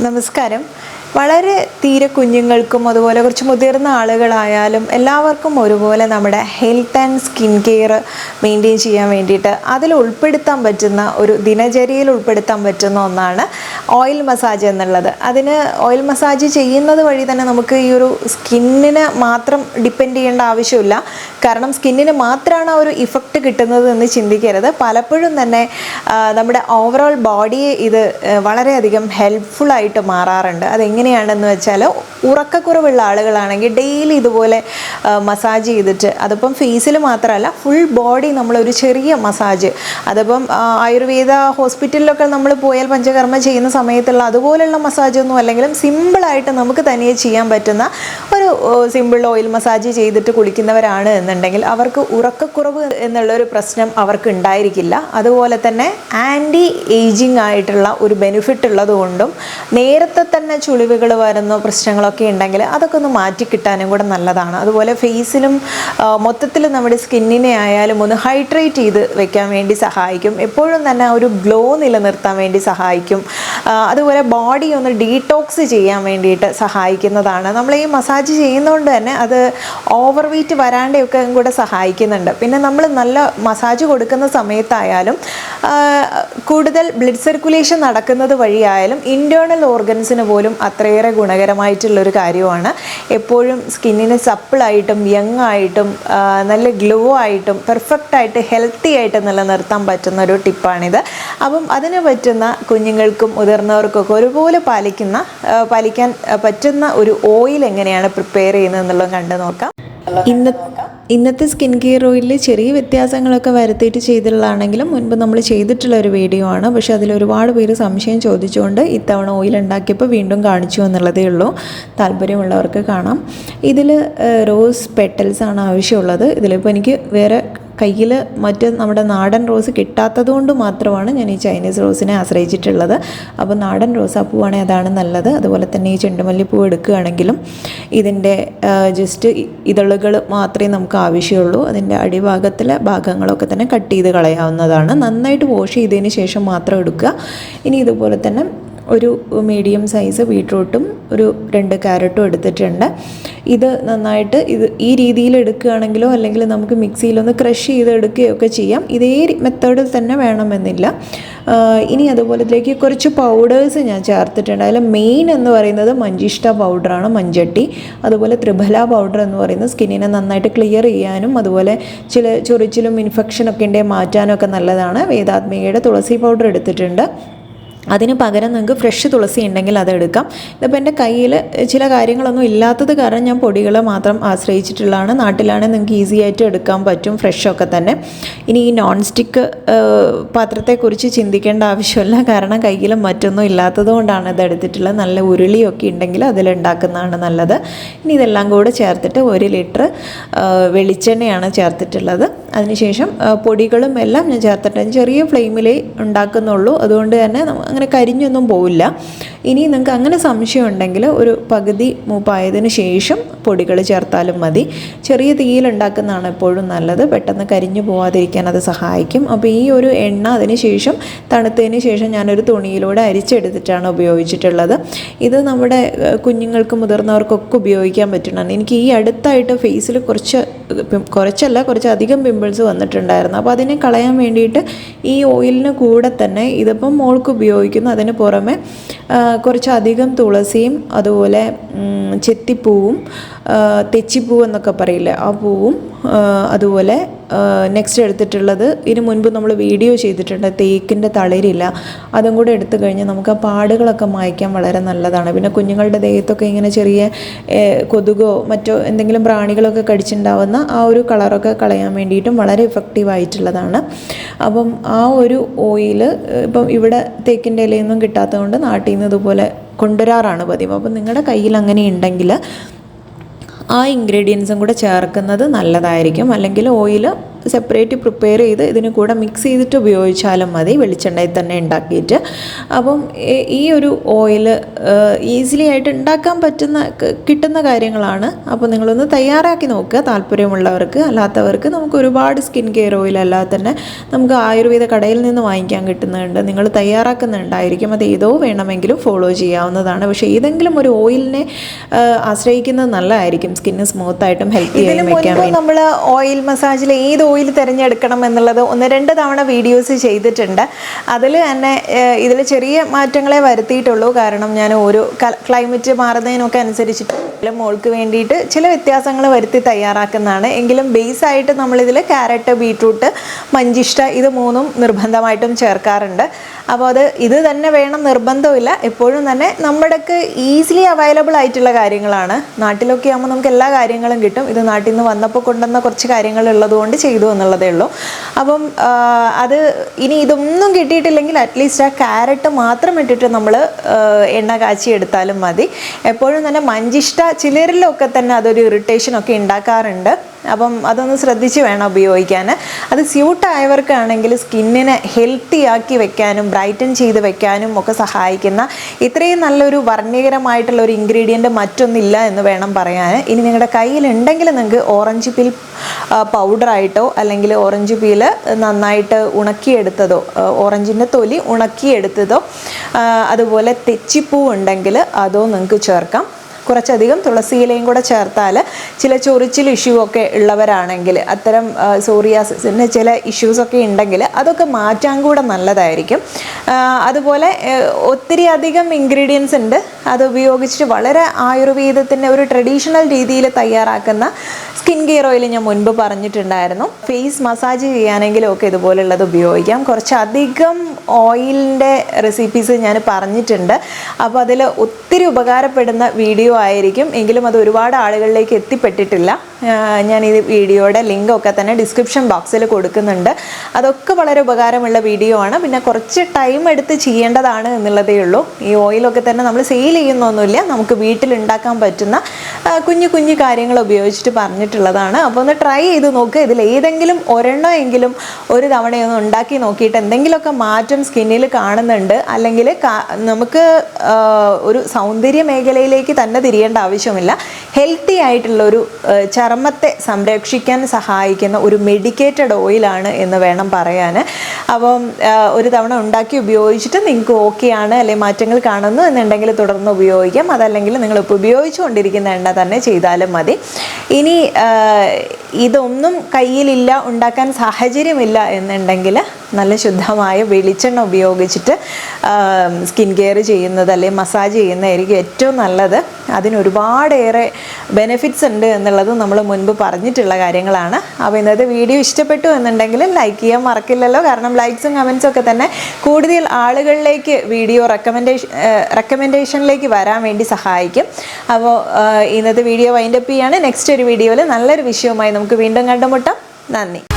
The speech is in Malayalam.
നമസ്കാരം. വളരെ തീരെ കുഞ്ഞുങ്ങൾക്കും അതുപോലെ കുറച്ച് മുതിർന്ന ആളുകളായാലും എല്ലാവർക്കും ഒരുപോലെ നമ്മുടെ health and skin care maintain ചെയ്യാൻ വേണ്ടിയിട്ട് അതിൽ ഉൾപ്പെടുത്താൻ പറ്റുന്ന ഒരു ദിനചര്യയിൽ ഉൾപ്പെടുത്താൻ പറ്റുന്ന ഒന്നാണ് ഓയിൽ മസാജ് എന്നുള്ളത്. അതിന് ഓയിൽ മസാജ് ചെയ്യുന്നത് വഴി തന്നെ നമുക്ക് ഈ ഒരു സ്കിന്നിന് മാത്രം ഡിപ്പെൻഡ് ചെയ്യേണ്ട ആവശ്യമില്ല. കാരണം സ്കിന്നിന് മാത്രമാണ് ആ ഒരു ഇഫക്റ്റ് കിട്ടുന്നത് എന്ന് ചിന്തിക്കരുത്. പലപ്പോഴും തന്നെ നമ്മുടെ ഓവറോൾ ബോഡിയെ ഇത് വളരെയധികം ഹെൽപ്ഫുൾ ആയിട്ട് മാറാറുണ്ട്. അതെങ്ങനെയാണെന്ന് വെച്ചാൽ ഉറക്കക്കുറവുള്ള ആളുകളാണെങ്കിൽ ഡെയിലി ഇതുപോലെ മസാജ് ചെയ്തിട്ട് അതിപ്പം ഫേസിൽ മാത്രമല്ല ഫുൾ ബോഡി നമ്മളൊരു ചെറിയ മസാജ് അതിപ്പം ആയുർവേദ ഹോസ്പിറ്റലിലൊക്കെ നമ്മൾ പോയാൽ പഞ്ചകർമ്മ ചെയ്യുന്ന സമയത്തുള്ള അതുപോലുള്ള മസാജൊന്നും അല്ലെങ്കിലും സിമ്പിളായിട്ട് നമുക്ക് തനിയെ ചെയ്യാൻ പറ്റുന്ന ഒരു സിമ്പിൾ ഓയിൽ മസാജ് ചെയ്തിട്ട് കുളിക്കുന്നവരാണ് എന്നുണ്ടെങ്കിൽ അവർക്ക് ഉറക്കക്കുറവ് എന്നുള്ളൊരു പ്രശ്നം അവർക്ക് ഉണ്ടായിരിക്കില്ല അതുപോലെ തന്നെ ആന്റി ഏജിങ് ആയിട്ടുള്ള ഒരു ബെനിഫിറ്റ് ഉള്ളതുകൊണ്ടും നേരത്തെ തന്നെ ചുളിവുകൾ വരുന്ന പ്രശ്നങ്ങളൊക്കെ ഉണ്ടെങ്കിൽ അതൊക്കെ ഒന്ന് മാറ്റി കിട്ടാനും കൂടെ നല്ലതാണ്. അതുപോലെ ഫേസിലും മൊത്തത്തിൽ നമ്മുടെ സ്കിന്നിനെ ആയാലും ഒന്ന് ഹൈഡ്രേറ്റ് ചെയ്ത് വെക്കാൻ വേണ്ടി സഹായിക്കും. എപ്പോഴും തന്നെ ഒരു ഗ്ലോ നിലനിർത്താൻ വേണ്ടി സഹായിക്കും. അതുപോലെ ബോഡി ഒന്ന് ഡീടോക്സ് ചെയ്യാൻ വേണ്ടിയിട്ട് സഹായിക്കുന്നതാണ്. നമ്മൾ ഈ മസാജ് ചെയ്യുന്നതുകൊണ്ട് തന്നെ അത് ഓവർ വെയിറ്റ് വരാണ്ടൊക്കെ കൂടെ സഹായിക്കുന്നുണ്ട്. പിന്നെ നമ്മൾ നല്ല മസാജ് കൊടുക്കുന്ന സമയത്തായാലും കൂടുതൽ ബ്ലഡ് സർക്കുലേഷൻ നടക്കുന്നത് വഴിയായാലും ഇന്റേർണൽ ഓർഗൻസിന് പോലും അത്രയേറെ ഗുണകരമായിട്ടുള്ളൊരു കാര്യമാണ്. എപ്പോഴും സ്കിന്നിന് സപ്പിളായിട്ടും യങ് ആയിട്ടും നല്ല ഗ്ലോ ആയിട്ടും പെർഫെക്റ്റ് ആയിട്ട് ഹെൽത്തി ആയിട്ട് നിലനിർത്താൻ പറ്റുന്ന ഒരു ടിപ്പാണിത് അപ്പം അതിന് പറ്റുന്ന കുഞ്ഞുങ്ങൾക്കും മുതിർന്നവർക്കൊക്കെ ഒരുപോലെ പാലിക്കുന്ന പാലിക്കാൻ പറ്റുന്ന ഒരു ഓയിൽ എങ്ങനെയാണ് പ്രിപ്പയർ ചെയ്യുന്നത് എന്നുള്ളത് കണ്ടു നോക്കാം. ഇന്ന ഇന്നത്തെ സ്കിൻ കെയർ ഓയിലിൽ ചെറിയ വ്യത്യാസങ്ങളൊക്കെ വരുത്തിയിട്ട് ചെയ്തിട്ടുള്ളതാണെങ്കിലും മുൻപ് നമ്മൾ ചെയ്തിട്ടുള്ള ഒരു വീഡിയോ ആണ്. പക്ഷേ അതിൽ ഒരുപാട് പേര് സംശയം ചോദിച്ചുകൊണ്ട് ഇത്തവണ ഓയിൽ ഉണ്ടാക്കിയപ്പോൾ വീണ്ടും കാണിച്ചു എന്നുള്ളതേ ഉള്ളൂ. താല്പര്യമുള്ളവർക്ക് കാണാം. ഇതിൽ റോസ് പെറ്റൽസ് ആണ് ആവശ്യമുള്ളത്. ഇതിലിപ്പോൾ എനിക്ക് വേറെ കയ്യിൽ മറ്റ് നമ്മുടെ നാടൻ റോസ് കിട്ടാത്തത് കൊണ്ട് മാത്രമാണ് ഞാൻ ഈ ചൈനീസ് റോസിനെ ആശ്രയിച്ചിട്ടുള്ളത്. അപ്പോൾ നാടൻ റോസാപ്പൂവാണെങ്കിൽ അതാണ് നല്ലത്. അതുപോലെ തന്നെ ഈ ചെണ്ടുമല്ലിപ്പൂ എടുക്കുകയാണെങ്കിലും ഇതിന്റെ ജസ്റ്റ് ഇതളുകൾ മാത്രമേ നമുക്ക് ആവശ്യമുള്ളൂ. അതിന്റെ അടിഭാഗത്തിലെ ഭാഗങ്ങളൊക്കെ തന്നെ കട്ട് ചെയ്ത് കളയാവുന്നതാണ്. നന്നായിട്ട് വാഷ് ചെയ്തതിന് ശേഷം മാത്രം എടുക്കുക. ഇനി ഇതുപോലെ തന്നെ ഒരു മീഡിയം സൈസ് ബീട്രൂട്ടും ഒരു രണ്ട് ക്യാരറ്റും എടുത്തിട്ടുണ്ട്. ഇത് നന്നായിട്ട് ഇത് ഈ രീതിയിൽ എടുക്കുകയാണെങ്കിലോ അല്ലെങ്കിൽ നമുക്ക് മിക്സിയിലൊന്ന് ക്രഷ് ചെയ്ത് എടുക്കുകയൊക്കെ ചെയ്യാം. ഇതേ മെത്തേഡിൽ തന്നെ വേണമെന്നില്ല. ഇനി അതുപോലെ ഇതിലേക്ക് കുറച്ച് പൗഡേഴ്സ് ഞാൻ ചേർത്തിട്ടുണ്ട്. അതിൽ മെയിൻ എന്ന് പറയുന്നത് മഞ്ചിഷ്ട പൗഡറാണ് മഞ്ചട്ടി. അതുപോലെ ത്രിഫല പൗഡർ എന്ന് പറയുന്നത് സ്കിന്നിനെ നന്നായിട്ട് ക്ലിയർ ചെയ്യാനും അതുപോലെ ചില ചൊറിച്ചിലും ഇൻഫെക്ഷനൊക്കെ ഉണ്ടെങ്കിൽ മാറ്റാനും ഒക്കെ നല്ലതാണ്. വേദാത്മികയുടെ തുളസി പൗഡർ എടുത്തിട്ടുണ്ട്. അതിന് പകരം നിങ്ങൾക്ക് ഫ്രഷ് തുളസി ഉണ്ടെങ്കിൽ അതെടുക്കാം ഇതിപ്പോൾ എന്റെ കയ്യിൽ ചില കാര്യങ്ങളൊന്നും ഇല്ലാത്തത് കാരണം ഞാൻ പൊടികളെ മാത്രം ആശ്രയിച്ചിട്ടുള്ളതാണ്. നാട്ടിലാണെങ്കിൽ നിങ്ങൾക്ക് ഈസി ആയിട്ട് എടുക്കാൻ പറ്റും ഫ്രഷൊക്കെ തന്നെ. ഇനി ഈ നോൺ സ്റ്റിക്ക് പാത്രത്തെക്കുറിച്ച് ചിന്തിക്കേണ്ട ആവശ്യമില്ല. കാരണം കയ്യിൽ മറ്റൊന്നും ഇല്ലാത്തത് കൊണ്ടാണ് ഇത് എടുത്തിട്ടുള്ളത്. നല്ല ഉരുളിയൊക്കെ ഉണ്ടെങ്കിൽ അതിലുണ്ടാക്കുന്നതാണ് നല്ലത്. ഇനി ഇതെല്ലാം കൂടെ ചേർത്തിട്ട് ഒരു ലിറ്റർ വെളിച്ചെണ്ണയാണ് ചേർത്തിട്ടുള്ളത്. അതിനുശേഷം പൊടികളും എല്ലാം ഞാൻ ചേർത്തിട്ടുണ്ട് ചെറിയ ഫ്ലെയിമിലേ ഉണ്ടാക്കുന്നുള്ളൂ. അതുകൊണ്ട് തന്നെ അങ്ങനെ കരിഞ്ഞൊന്നും പോവില്ല. ഇനി നിങ്ങൾക്ക് അങ്ങനെ സംശയം ഉണ്ടെങ്കിൽ ഒരു പകുതി മൂപ്പായതിന് ശേഷം പൊടികൾ ചേർത്താലും മതി. ചെറിയ തീയിൽ ഉണ്ടാക്കുന്നതാണ് എപ്പോഴും നല്ലത്. പെട്ടെന്ന് കരിഞ്ഞു പോവാതിരിക്കാൻ അത് സഹായിക്കും. അപ്പോൾ ഈ ഒരു എണ്ണ അതിന് ശേഷം തണുത്തതിന് ശേഷം ഞാനൊരു തുണിയിലൂടെ അരിച്ചെടുത്തിട്ടാണ് ഉപയോഗിച്ചിട്ടുള്ളത്. ഇത് നമ്മുടെ കുഞ്ഞുങ്ങൾക്ക് മുതിർന്നവർക്കൊക്കെ ഉപയോഗിക്കാൻ പറ്റുന്നതാണ്. എനിക്ക് ഈ അടുത്തായിട്ട് ഫേസിൽ കുറച്ച് കുറച്ചല്ല കുറച്ച് അധികം പിമ്പിൾസ് വന്നിട്ടുണ്ടായിരുന്നു. അപ്പോൾ അതിനെ കളയാൻ വേണ്ടിയിട്ട് ഈ ഓയിലിന് കൂടെ തന്നെ ഇതിപ്പം മോൾക്ക് ഉപയോഗിക്കുന്നു. അതിന് പുറമെ കുറച്ചധികം തുളസിയും അതുപോലെ ചെത്തിപ്പൂവും തെച്ചിപ്പൂവെന്നൊക്കെ പറയില്ലേ ആ പൂവും അതുപോലെ നെക്സ്റ്റ് എടുത്തിട്ടുള്ളത് ഇതിനു മുൻപ് നമ്മൾ വീഡിയോ ചെയ്തിട്ടുണ്ട് തേക്കിന്റെ തളിരില്ല അതും കൂടെ എടുത്തു കഴിഞ്ഞാൽ നമുക്ക് ആ പാടുകളൊക്കെ മായ്ക്കാൻ വളരെ നല്ലതാണ്. പിന്നെ കുഞ്ഞുങ്ങളുടെ ദേഹത്തൊക്കെ ഇങ്ങനെ ചെറിയ കൊതുകോ മറ്റോ എന്തെങ്കിലും പ്രാണികളൊക്കെ കടിച്ചിട്ടുണ്ടാവുന്ന ആ ഒരു കളറൊക്കെ കളയാൻ വേണ്ടിയിട്ടും വളരെ എഫക്റ്റീവ് ആയിട്ടുള്ളതാണ്. അപ്പം ആ ഒരു ഓയിൽ ഇപ്പം ഇവിടെ തേക്കിന്റെ ഇലയൊന്നും കിട്ടാത്തതുകൊണ്ട് നാട്ടിൽ നിന്ന് ഇതുപോലെ കൊണ്ടുവരാറാണ് പതിവ്. അപ്പം നിങ്ങളുടെ കയ്യിൽ അങ്ങനെ ഉണ്ടെങ്കിൽ ആ ഇൻഗ്രീഡിയൻസും കൂടെ ചേർക്കുന്നത് നല്ലതായിരിക്കും. അല്ലെങ്കിൽ ഓയിൽ സെപ്പറേറ്റ് പ്രിപ്പയർ ചെയ്ത് ഇതിന് കൂടെ മിക്സ് ചെയ്തിട്ട് ഉപയോഗിച്ചാലും മതി. വെളിച്ചെണ്ണയിൽ തന്നെ ഉണ്ടാക്കിയിട്ട്. അപ്പം ഈ- ഒരു ഓയിൽ ഈസിലി ആയിട്ട് ഉണ്ടാക്കാൻ പറ്റുന്ന കിട്ടുന്ന കാര്യങ്ങളാണ്. അപ്പോൾ നിങ്ങളൊന്ന് തയ്യാറാക്കി നോക്കുക. താല്പര്യമുള്ളവർക്ക് അല്ലാത്തവർക്ക് നമുക്ക് ഒരുപാട് സ്കിൻ കെയർ ഓയിൽ അല്ലാതെ തന്നെ നമുക്ക് ആയുർവേദ കടയിൽ നിന്ന് വാങ്ങിക്കാൻ കിട്ടുന്നുണ്ട്. നിങ്ങൾ തയ്യാറാക്കുന്നുണ്ടായിരിക്കും. അത് ഏതോ വേണമെങ്കിലും ഫോളോ ചെയ്യാവുന്നതാണ്. പക്ഷേ ഏതെങ്കിലും ഒരു ഓയിലിനെ ആശ്രയിക്കുന്നത് നല്ലതായിരിക്കും. സ്കിന്ന് സ്മൂത്തായിട്ടും ഹെൽത്തി ആയിട്ടും വെക്കാൻ നമ്മൾ ഓയിൽ മസാജിൽ ഏത് ഓയിൽ തിരഞ്ഞെടുക്കണം എന്നുള്ളത് ഒന്ന് രണ്ട് തവണ വീഡിയോസ് ചെയ്തിട്ടുണ്ട്. അതിൽ തന്നെ ഇതിൽ ചെറിയ മാറ്റങ്ങളെ വരുത്തിയിട്ടുള്ളൂ. കാരണം ഞാൻ ഓരോ ക്ലൈമറ്റ് മാറുന്നതിനൊക്കെ അനുസരിച്ചിട്ട് മോൾക്ക് വേണ്ടിയിട്ട് ചില വ്യത്യാസങ്ങൾ വരുത്തി തയ്യാറാക്കുന്നതാണ്. എങ്കിലും ബേസ് ആയിട്ട് നമ്മളിതിൽ ക്യാരറ്റ് ബീട്രൂട്ട് മഞ്ചിഷ്ട ഇത് മൂന്നും നിർബന്ധമായിട്ടും ചേർക്കാറുണ്ട്. അപ്പോൾ അത് ഇത് തന്നെ വേണം നിർബന്ധമില്ല എപ്പോഴും തന്നെ നമ്മുടെക്ക് ഈസിലി അവൈലബിൾ ആയിട്ടുള്ള കാര്യങ്ങളാണ്. നാട്ടിലൊക്കെ ആകുമ്പോൾ നമുക്ക് എല്ലാ കാര്യങ്ങളും കിട്ടും. ഇത് നാട്ടിൽ നിന്ന് വന്നപ്പോൾ കൊണ്ടുവന്ന കുറച്ച് കാര്യങ്ങൾ ഉള്ളതുകൊണ്ട് ചെയ്തു എന്നുള്ളതേ ഉള്ളൂ. അപ്പം അത് ഇനി ഇതൊന്നും കിട്ടിയിട്ടില്ലെങ്കിൽ അറ്റ്ലീസ്റ്റ് ആ ക്യാരറ്റ് മാത്രം ഇട്ടിട്ട് നമ്മൾ എണ്ണ കാച്ചി എടുത്താലും മതി. എപ്പോഴും തന്നെ മഞ്ചിഷ്ട ചിലരിലൊക്കെ തന്നെ അതൊരു ഇറിറ്റേഷൻ ഒക്കെ ഉണ്ടാക്കാറുണ്ട്. അപ്പം അതൊന്ന് ശ്രദ്ധിച്ച് വേണം ഉപയോഗിക്കാൻ. അത് സ്യൂട്ടായവർക്കാണെങ്കിൽ സ്കിന്നിനെ ഹെൽത്തി ആക്കി വെക്കാനും ബ്രൈറ്റൻ ചെയ്ത് വെക്കാനും ഒക്കെ സഹായിക്കുന്ന ഇത്രയും നല്ലൊരു വർണീകരമായിട്ടുള്ള ഒരു ഇൻഗ്രീഡിയന്റ് മറ്റൊന്നില്ല എന്ന് വേണം പറയാൻ. ഇനി നിങ്ങളുടെ കയ്യിലുണ്ടെങ്കിൽ നിങ്ങൾക്ക് ഓറഞ്ച് പിൽ പൗഡറായിട്ടോ അല്ലെങ്കിൽ ഓറഞ്ച് പീൽ നന്നായിട്ട് ഉണക്കിയെടുത്തതോ ഓറഞ്ചിന്റെ തൊലി ഉണക്കിയെടുത്തതോ അതുപോലെ തെച്ചിപ്പൂ ഉണ്ടെങ്കിൽ അതോ നിങ്ങൾക്ക് ചേർക്കാം. കുറച്ചധികം തുളസിയിലയും കൂടെ ചേർത്താൽ ചില ചൊറിച്ചിൽ ഇഷ്യൂ ഒക്കെ ഉള്ളവരാണെങ്കിൽ അത്തരം സോറിയാസിന്റെ ചില ഇഷ്യൂസ് ഒക്കെ ഉണ്ടെങ്കിൽ അതൊക്കെ മാറ്റാൻ കൂടെ നല്ലതായിരിക്കും. അതുപോലെ ഒത്തിരി അധികം ഇൻഗ്രീഡിയൻസ് ഉണ്ട്. അത് ഉപയോഗിച്ചിട്ട് വളരെ ആയുർവേദത്തിന്റെ ഒരു ട്രഡീഷണൽ രീതിയിൽ തയ്യാറാക്കുന്ന സ്കിൻ കെയർ ഓയിൽ ഞാൻ മുൻപ് പറഞ്ഞിട്ടുണ്ടായിരുന്നു. ഫേസ് മസാജ് ചെയ്യാനെങ്കിലും ഒക്കെ ഇതുപോലുള്ളത് ഉപയോഗിക്കാം. കുറച്ചധികം ഓയിലിന്റെ റെസിപ്പീസ് ഞാൻ പറഞ്ഞിട്ടുണ്ട്. അപ്പോൾ അതിൽ ഒത്തിരി ഉപകാരപ്പെടുന്ന വീഡിയോ ആയിരിക്കും. എങ്കിലും അത് ഒരുപാട് ആളുകളിലേക്ക് എത്തിപ്പെട്ടിട്ടില്ല. ഞാൻ ഈ വീഡിയോയുടെ ലിങ്കൊക്കെ തന്നെ ഡിസ്ക്രിപ്ഷൻ ബോക്സിൽ കൊടുക്കുന്നുണ്ട്. അതൊക്കെ വളരെ ഉപകാരമുള്ള വീഡിയോ ആണ്. പിന്നെ കുറച്ച് ടൈം എടുത്ത് ചെയ്യേണ്ടതാണ് എന്നുള്ളതേ ഉള്ളൂ. ഈ ഓയിലൊക്കെ തന്നെ നമ്മൾ സെയിൽ ചെയ്യുന്നൊന്നുമില്ല. നമുക്ക് വീട്ടിൽ ഉണ്ടാക്കാൻ പറ്റുന്ന കുഞ്ഞു കുഞ്ഞു കാര്യങ്ങൾ ഉപയോഗിച്ചിട്ട് പറഞ്ഞിട്ടുള്ളതാണ്. അപ്പോൾ ഒന്ന് ട്രൈ ചെയ്ത് നോക്കുക ഇതിൽ ഏതെങ്കിലും ഒരെണ്ണോ എങ്കിലും ഒരു തവണയൊന്ന് ഉണ്ടാക്കി നോക്കിയിട്ട് എന്തെങ്കിലുമൊക്കെ മാറ്റം സ്കിന്നിൽ കാണുന്നുണ്ട്. അല്ലെങ്കിൽ നമുക്ക് ഒരു സൗന്ദര്യ മേഖലയിലേക്ക് തന്നെ തിരിയേണ്ട ആവശ്യമില്ല. ഹെൽത്തി ആയിട്ടുള്ള ഒരു ചർമ്മത്തെ സംരക്ഷിക്കാൻ സഹായിക്കുന്ന ഒരു മെഡിക്കേറ്റഡ് ഓയിലാണ് എന്ന് വേണം പറയാൻ അപ്പം ഒരു തവണ ഉണ്ടാക്കി ഉപയോഗിച്ചിട്ട് നിങ്ങൾക്ക് ഓക്കെ ആണ് അല്ലെങ്കിൽ മാറ്റങ്ങൾ കാണുന്നു എന്നുണ്ടെങ്കിൽ തുടർന്ന് ഉപയോഗിക്കാം. അതല്ലെങ്കിൽ നിങ്ങളിപ്പോൾ ഉപയോഗിച്ചുകൊണ്ടിരിക്കുന്ന എണ്ണ തന്നെ ചെയ്താലും മതി. ഇനി ഇതൊന്നും കയ്യിലില്ല ഉണ്ടാക്കാൻ സാഹചര്യമില്ല എന്നുണ്ടെങ്കിൽ നല്ല ശുദ്ധമായ വെളിച്ചെണ്ണ ഉപയോഗിച്ചിട്ട് സ്കിൻ കെയർ ചെയ്യുന്നത് അല്ലെങ്കിൽ മസാജ് ചെയ്യുന്നതായിരിക്കും ഏറ്റവും നല്ലത്. അതിനൊരുപാടേറെ ബെനിഫിറ്റ്സ് ഉണ്ട് എന്നുള്ളത് നമ്മൾ മുൻപ് പറഞ്ഞിട്ടുള്ള കാര്യങ്ങളാണ്. അപ്പോൾ ഇന്നത്തെ വീഡിയോ ഇഷ്ടപ്പെട്ടു എന്നുണ്ടെങ്കിൽ ലൈക്ക് ചെയ്യാൻ മറക്കില്ലല്ലോ. കാരണം ലൈക്സും കമൻസും ഒക്കെ തന്നെ കൂടുതൽ ആളുകളിലേക്ക് വീഡിയോ റെക്കമെൻഡേഷൻ റെക്കമെൻഡേഷനിലേക്ക് വരാൻ വേണ്ടി സഹായിക്കും. അപ്പോൾ ഇന്നത്തെ വീഡിയോ വൈൻഡപ്പ് ചെയ്യാണ്. നെക്സ്റ്റ് ഒരു വീഡിയോയിൽ നല്ലൊരു വിഷയവുമായി നമുക്ക് വീണ്ടും കണ്ടുമുട്ടാം. നന്ദി.